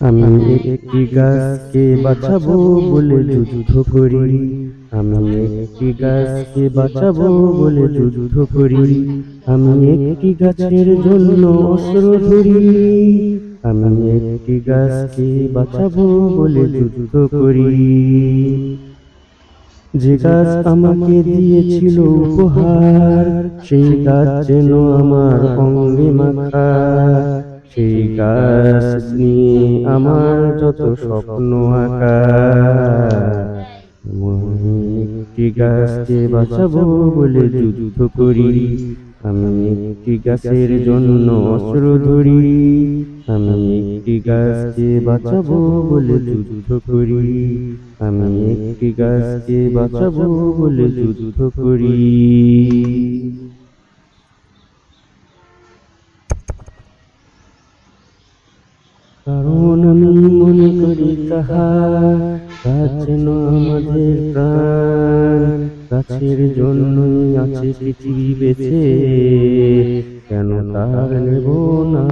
আমি একটি গাছকে বাঁচাবো বলে যুদ্ধ করি। আমি একটি গাছকে বাঁচাবো বলে যুদ্ধ করি। আমি একটি গাছের জন্য অস্ত্র ধরি। আমি একটি গাছকে বাঁচাবো বলে যুদ্ধ করি। যে গাছ আমাকে দিয়েছিল উপহার সেই গাছ যেন আমার অঙ্গে মাখা। সেই গাছ নিয়ে আমার যত স্বপ্ন আঁকা গাছকে বাঁচাবো বলে যুদ্ধ করি। আমি একটি গাছের জন্য অস্ত্র ধরি। আমি একটি গাছকে বাঁচাবো বলে যুদ্ধ করি। আমি একটি গাছকে বাঁচাবো বলে যুদ্ধ করি। কারণ আমি মনে করি তাহা গাছ যেন আমাদের প্রাণ। গাছের জন্যই আছে পৃথিবী বেঁচে কেন তার নেব না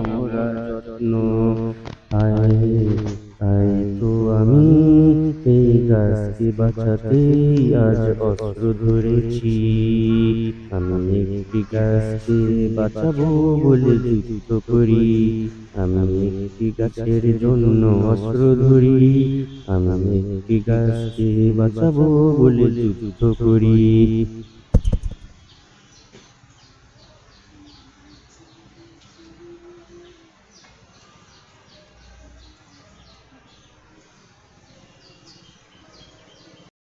আমরা যত্ন? তাই তো আমি এই গাছকে বাঁচাতেই আজ অস্ত্র ধরেছি। আমি একটি গাছকে বাঁচাবো বলে যুদ্ধ করি। আমি একটি গাছের জন্য অস্ত্র ধরি আমি একটি গাছকে বাঁচাবো বলে যুদ্ধ করি।